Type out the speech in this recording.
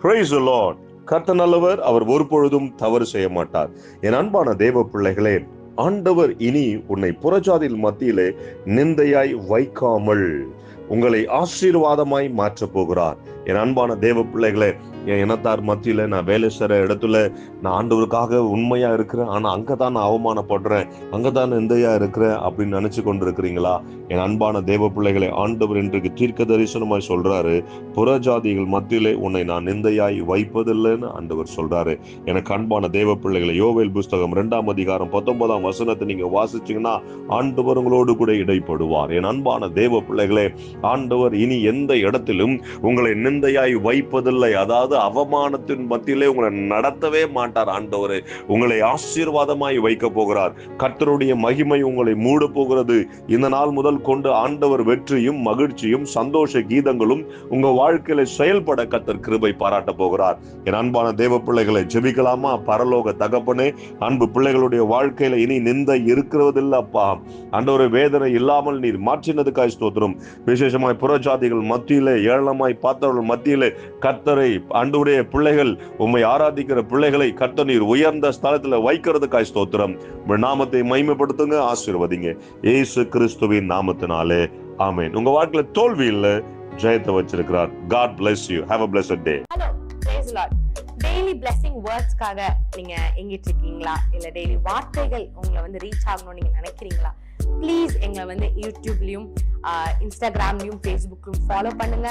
Price Lord கர்த்த நல்லவர் அவர் ஒரு பொழுதும் தவறு செய்ய மாட்டார் என் அன்பான தேவ பிள்ளைகளே ஆண்டவர் இனி உன்னை புறஜாதியில் மத்தியிலே நிந்தையாய் வைக்காமல் உங்களை ஆசீர்வாதமாய் மாற்றப் போகிறார். என் அன்பான தேவ பிள்ளைகளே என் இனத்தார் மத்தியில நான் வேலை செய்கிற இடத்துல நான் ஆண்டவருக்காக உண்மையா இருக்கிறேன். ஆனா அங்கதான் நான் அவமானப்படுறேன். அங்கதான் நிந்தையா இருக்கிறேன் அப்படின்னு நினைச்சு கொண்டிருக்கிறீங்களா? என் அன்பான தேவ பிள்ளைகளை ஆண்டவர் இன்றைக்கு தீர்க்க தரிசனமாய் சொல்றாரு. புறஜாதிகள் மத்தியிலே உன்னை நான் நிந்தையாய் வைப்பதில்லைன்னு ஆண்டவர் சொல்றாரு. எனக்கு அன்பான தேவ பிள்ளைகளை யோவேல் புஸ்தகம் இரண்டாம் அதிகாரம் பத்தொன்பதாம் வசனத்தை நீங்க வாசிச்சீங்கன்னா ஆண்டவர் உங்களோடு கூட இடைப்படுவார். என் அன்பான தேவ பிள்ளைகளே ஆண்டவர் இனி எந்த இடத்திலும் உங்களை நிந்தையாய் வைப்பதில்லை. அதாவது அவமானத்தின் மத்தியிலே உங்களை நடத்தவே மாட்டார் ஆண்டவர். உங்களை ஆசீர்வாதமாய் வைக்க போகிறார். கர்த்தருடைய மகிமை உங்களை மூட போகிறது இந்த நாள் முதல் கொண்டு ஆண்டவர் வெற்றியும் மகிழ்ச்சியும் சந்தோஷ கீதங்களும் உங்க வாழ்க்கையில செயல்பட கத்தர் கிருபை பாராட்ட போகிறார். என் அன்பான தேவ பிள்ளைகளை ஜெபிக்கலாமா? பரலோக தகப்பனே அன்பு பிள்ளைகளுடைய வாழ்க்கையில இனி நிந்தை இருக்கிறதில்லப்பா ஆண்டவரை வேதனை இல்லாமல் நீர் மாற்றினதுக்காய் ஸ்தோத்திரம். விசேஷமாய் புறஜாதிகள் மத்தியிலே ஏளனமாய் பார்த்தவர்கள் மத்தியிலே கத்தரை ஆண்டவருடைய பிள்ளைகள் உம்மை ஆராதிக்கிற பிள்ளைகளை கர்த்த நீர் உயர்ந்த ஸ்தலத்துல வைக்கிறதுக்காய் ஸ்தோத்திரம். நாமத்தை மைமைப்படுத்துங்க ஆசீர்வதிங்க. ஏசு கிறிஸ்துவின் நாமத்தினாலே ஆமேன். உங்க வாழ்க்கையில தோல்வி இல்ல ஜெயத்தை வச்சிருக்கிறார். God bless you have a blessed day daily blessing வேர்ட்ஸ்க்காக நீங்க எங்கிட்டு இருக்கீங்களா இல்ல டெய்லி வார்த்தைகள் உங்களை வந்து ரீச் ஆகணும்னு நீங்க நினைக்கிறீங்களா? ப்ளீஸ் எங்களை வந்து யூடியூப்லயும் இன்ஸ்டாகிராம்லயும் ஃபேஸ்புக்லயும் ஃபாலோ பண்ணுங்க.